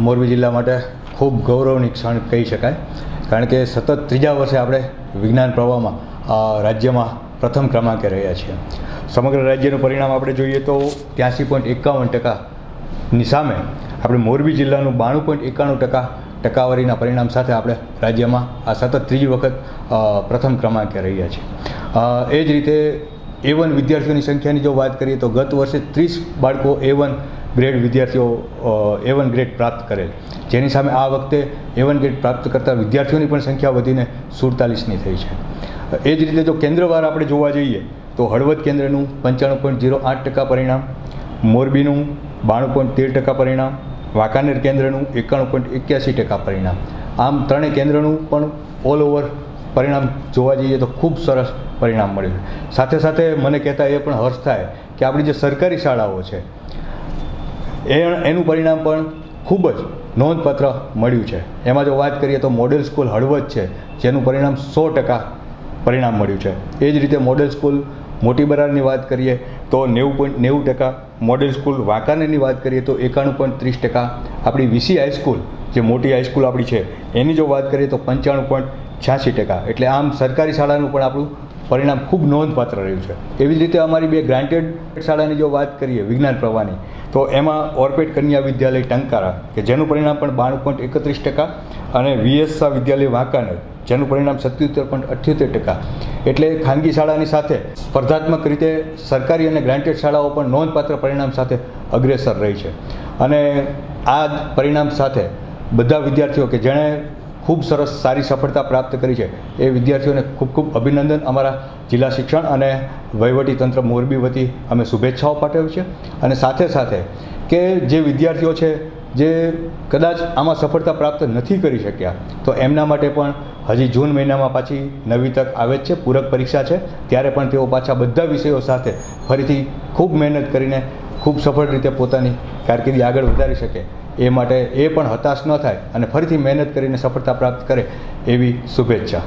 મોરબી જિલ્લા માટે ખૂબ ગૌરવની ક્ષણ કહી શકાય. કારણ કે સતત ત્રીજા વર્ષે આપણે વિજ્ઞાન પ્રવાહમાં રાજ્યમાં પ્રથમ ક્રમાંકે રહ્યા છીએ. સમગ્ર રાજ્યનું પરિણામ આપણે જોઈએ તો ત્યાંસી પોઈન્ટ એકાવન ટકાની સામે આપણે મોરબી જિલ્લાનું બાણું પોઈન્ટ એકાણું ટકા ટકાવારીના પરિણામ સાથે આપણે રાજ્યમાં આ સતત ત્રીજી વખત પ્રથમ ક્રમાંકે રહ્યા છીએ. એ જ રીતે એ વન વિદ્યાર્થીઓની સંખ્યાની જો વાત કરીએ તો ગત વર્ષે ત્રીસ બાળકો એ વન ગ્રેડ વિદ્યાર્થીઓ એ વન ગ્રેડ પ્રાપ્ત કરેલ. જેની સામે આ વખતે એ વન ગ્રેડ પ્રાપ્ત કરતા વિદ્યાર્થીઓની પણ સંખ્યા વધીને સુડતાલીસની થઈ છે. એ જ રીતે જો કેન્દ્રવાર આપણે જોવા જઈએ, તો હળવદ કેન્દ્રનું પંચાણું પોઈન્ટ ઝીરો આઠ ટકા પરિણામ, મોરબીનું બાણું પોઈન્ટ તેર ટકા પરિણામ, વાંકાનેર કેન્દ્રનું એકાણું પોઈન્ટ એક્યાસી ટકા પરિણામ. આમ ત્રણેય કેન્દ્રનું પણ ઓલ ઓવર પરિણામ જોવા જઈએ તો ખૂબ સરસ પરિણામ મળ્યું સાથે સાથે મને કહેતા એ પણ હર્ષ થાય કે આપણી જે સરકારી શાળાઓ છે એ એનું પરિણામ પણ ખૂબ જ નોંધપાત્ર મળ્યું છે. એમાં જો વાત કરીએ તો મોડેલ સ્કૂલ હળવદ છે, જેનું પરિણામ સો ટકા પરિણામ મળ્યું છે. એ જ રીતે મોડેલ સ્કૂલ મોટી બરારની વાત કરીએ તો નેવું પોઈન્ટ નેવું ટકા, મોડેલ સ્કૂલ વાંકાનેરની વાત કરીએ તો એકાણું પોઈન્ટ ત્રીસ ટકા. આપણી વીસી હાઈસ્કૂલ જે મોટી હાઈસ્કૂલ આપણી છે, એની જો વાત કરીએ તો પંચાણું પોઈન્ટ છ્યાસી ટકા. એટલે આમ સરકારી શાળાનું પણ આપણું પરિણામ ખૂબ નોંધપાત્ર રહ્યું છે. એવી જ રીતે અમારી બે ગ્રાન્ટેડ શાળાની જો વાત કરીએ, વિજ્ઞાન પ્રવાહની, તો એમાં ઓર્પેટ કન્યા વિદ્યાલય ટંકારા, કે જેનું પરિણામ પણ બાણું પોઈન્ટ એકત્રીસ ટકા અને વીએસસા વિદ્યાલય વાંકાનેર, જેનું પરિણામ સત્યોતેર પોઈન્ટ અઠ્યોતેર ટકા. એટલે ખાનગી શાળાની સાથે સ્પર્ધાત્મક રીતે સરકારી અને ગ્રાન્ટેડ શાળાઓ પણ નોંધપાત્ર પરિણામ સાથે અગ્રેસર રહી છે. અને આ પરિણામ સાથે બધા વિદ્યાર્થીઓ કે જેણે ખૂબ સરસ, સારી સફળતા પ્રાપ્ત કરી છે. એ વિદ્યાર્થીઓને ખૂબ ખૂબ અભિનંદન. અમારા જિલ્લા શિક્ષણ અને વહીવટી તંત્ર મોરબી વતી અમે શુભેચ્છાઓ પાઠવી છે અને સાથે સાથે કે જે વિદ્યાર્થીઓ છે, જે કદાચ આમાં સફળતા પ્રાપ્ત નથી કરી શક્યા, તો એમના માટે પણ હજી જૂન મહિનામાં પાછી નવી તક આવે જ છે. પૂરક પરીક્ષા છે. ત્યારે પણ તેઓ પાછા બધા વિષયો સાથે ફરીથી ખૂબ મહેનત કરીને ખૂબ સફળ રીતે પોતાની કારકિર્દી આગળ વધારી શકે. એ માટે એ પણ હતાશ ન થાય અને ફરીથી મહેનત કરીને સફળતા પ્રાપ્ત કરે એવી શુભેચ્છા.